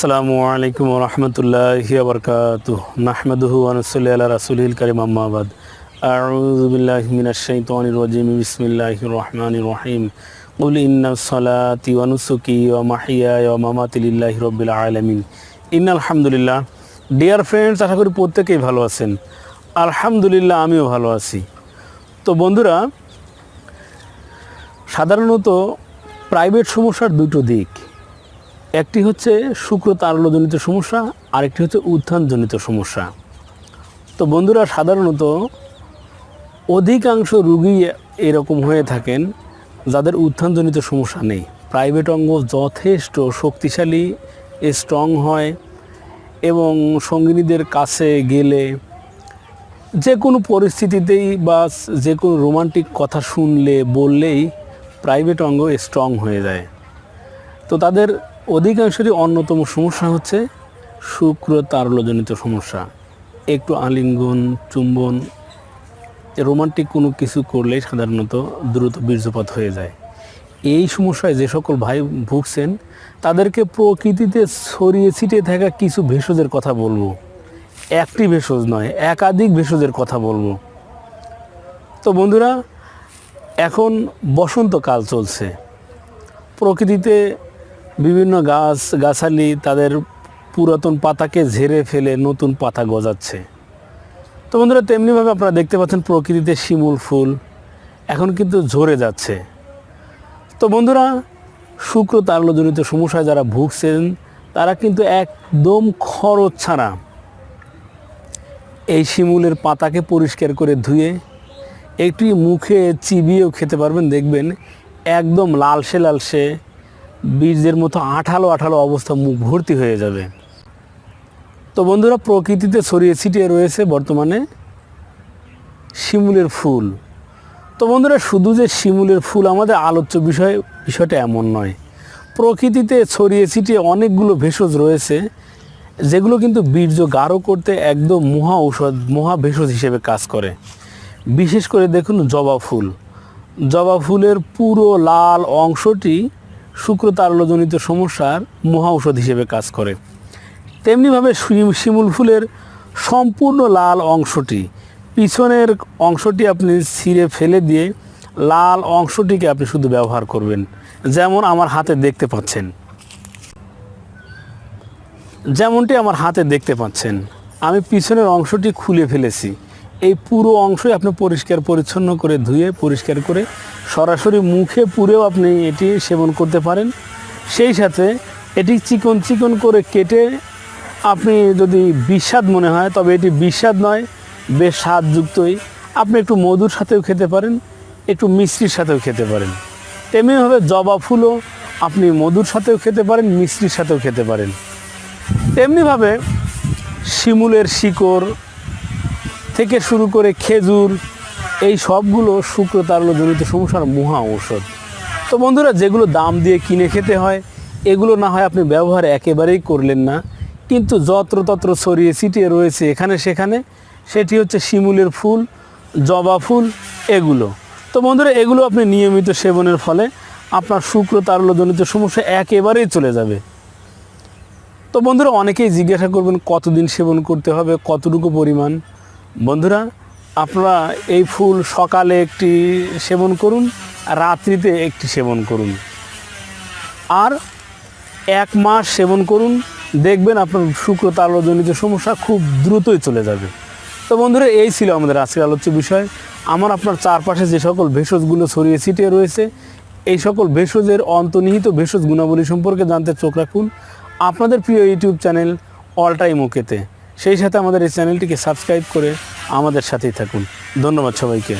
আসসালামু আলাইকুম রহমতুল্লাহি বরকাত নাহমাদুহু আনসুল্লি আল্লাহ রাসুলিল করিম আম্মাবাদ আউযু বিল্লাহি মিনাশ শাইতানির রাজিম, বিসমিল্লাহির রহমানির রহিম। ওয়া মাহিয়ায়া ওয়া মামাতি লিল্লাহি রাব্বিল আলামিন। ডিয়ার ফ্রেন্ডস আশা করি প্রত্যেকেই ভালো আছেন। আলহামদুলিল্লাহ, আমিও ভালো আছি। তো বন্ধুরা, সাধারণত প্রাইভেট সমস্যার দুটো দিক। একটি হচ্ছে শুক্র তারলজনিত সমস্যা, আরেকটি হচ্ছে উত্থানজনিত সমস্যা। তো বন্ধুরা, সাধারণত অধিকাংশ রুগী এরকম হয়ে থাকেন যাদের উত্থানজনিত সমস্যা নেই। প্রাইভেট অঙ্গ যথেষ্ট শক্তিশালী স্ট্রং হয় এবং সঙ্গিনীদের কাছে গেলে যে কোনো পরিস্থিতিতেই বা যে কোনো রোমান্টিক কথা শুনলে, বললেই প্রাইভেট অঙ্গ স্ট্রং হয়ে যায়। তো তাদের অধিকাংশেরই অন্যতম সমস্যা হচ্ছে শুক্র তারলজনিত সমস্যা। একটু আলিঙ্গন, চুম্বন রোমান্টিক কোনো কিছু করলেই সাধারণত দ্রুত বীর্যপাত হয়ে যায়। এই সমস্যায় যে সকল ভাই ভুগছেন, তাদেরকে প্রকৃতিতে ছড়িয়ে ছিটিয়ে থাকা কিছু ভেষজের কথা বলব। একটি ভেষজ নয়, একাধিক ভেষজের কথা বলব। তো বন্ধুরা, এখন বসন্তকাল চলছে। প্রকৃতিতে বিভিন্ন গাছ, গাছালি তাদের পুরাতন পাতাকে ঝেড়ে ফেলে নতুন পাতা গজাচ্ছে। তো বন্ধুরা, তেমনিভাবে আপনারা দেখতে পাচ্ছেন প্রকৃতিতে শিমুল ফুল এখন কিন্তু ঝরে যাচ্ছে। তো বন্ধুরা, শুক্র তারলজনিত সমস্যায় যারা ভুগছেন, তারা কিন্তু একদম খরচ ছাড়া এই শিমুলের পাতাকে পরিষ্কার করে ধুয়ে একটি মুখে চিবিয়েও খেতে পারবেন। দেখবেন একদম লালসে লালসে বীজের মতো আঠালো আঠালো অবস্থা মুখ ভর্তি হয়ে যাবে। তো বন্ধুরা, প্রকৃতিতে ছড়িয়ে ছিটিয়ে রয়েছে বর্তমানে শিমুলের ফুল। তো বন্ধুরা, শুধু যে শিমুলের ফুল, আমাদের আলোচ্য বিষয়, বিষয়টা এমন নয়। প্রকৃতিতে ছড়িয়ে ছিটিয়ে অনেকগুলো ভেষজ রয়েছে, যেগুলো কিন্তু বীর্য গাঢ় করতে একদম মহা ঔষধ, মহা ভেষজ হিসেবে কাজ করে। বিশেষ করে দেখুন জবা ফুল। জবা ফুলের পুরো লাল অংশটি শুক্র তারলজনিত সমস্যার মহা ঔষধ হিসেবে কাজ করে। তেমনিভাবে শিম- শিমুল ফুলের সম্পূর্ণ লাল অংশটি, পিছনের অংশটি আপনি ছিঁড়ে ফেলে দিয়ে লাল অংশটিকে আপনি শুধু ব্যবহার করবেন, যেমন আমার হাতে দেখতে পাচ্ছেন। যেমনটি আমার হাতে দেখতে পাচ্ছেন, আমি পিছনের অংশটি খুলে ফেলেছি। এই পুরো অংশই আপনি পরিষ্কার পরিচ্ছন্ন করে ধুয়ে, পরিষ্কার করে সরাসরি মুখে পুরেও আপনি এটি সেবন করতে পারেন। সেই সাথে এটি চিকন চিকন করে কেটে আপনি যদি বিস্বাদ মনে হয়, তবে এটি বিস্বাদ নয়, বেশ স্বাদযুক্তই। আপনি একটু মধুর সাথেও খেতে পারেন, একটু মিষ্টির সাথেও খেতে পারেন। তেমনিভাবে জবা ফুলও আপনি মধুর সাথেও খেতে পারেন, মিষ্টির সাথেও খেতে পারেন। তেমনিভাবে শিমুলের শিকড় থেকে শুরু করে খেজুর, এই সবগুলো শুক্র তারলজনিত সমস্যার মহা ঔষধ। তো বন্ধুরা, যেগুলো দাম দিয়ে কিনে খেতে হয়, এগুলো না হয় আপনি ব্যবহার একেবারেই করলেন না। কিন্তু যত্রতত্র ছড়িয়ে ছিটিয়ে রয়েছে এখানে সেখানে, সেটি হচ্ছে শিমুলের ফুল, জবা ফুল, এগুলো। তো বন্ধুরা, এগুলো আপনি নিয়মিত সেবনের ফলে আপনার শুক্র তারলজনিত সমস্যা একেবারেই চলে যাবে। তো বন্ধুরা, অনেকেই জিজ্ঞাসা করবেন, কতদিন সেবন করতে হবে, কতটুকু পরিমাণ? বন্ধুরা, আপনারা এই ফুল সকালে একটি সেবন করুন, রাত্রিতে একটি সেবন করুন। আর এক মাস সেবন করুন, দেখবেন আপনার শুক্র তালজনিত সমস্যা খুব দ্রুতই চলে যাবে। তো বন্ধুরা, এই ছিল আমাদের আজকের আলোচ্য বিষয়। আমার আপনার চারপাশে যে সকল ভেষজগুলো ছড়িয়ে ছিটিয়ে রয়েছে, এই সকল ভেষজের অন্তর্নিহিত ভেষজ গুণাবলী সম্পর্কে জানতে চোখ রাখুন। আপনাদের প্রিয় ইউটিউব চ্যানেল অল টাইম ওকেতে। সেই সাথে আমাদের এই চ্যানেলটিকে সাবস্ক্রাইব করে আমাদের সাথেই থাকুন। ধন্যবাদ সবাইকে।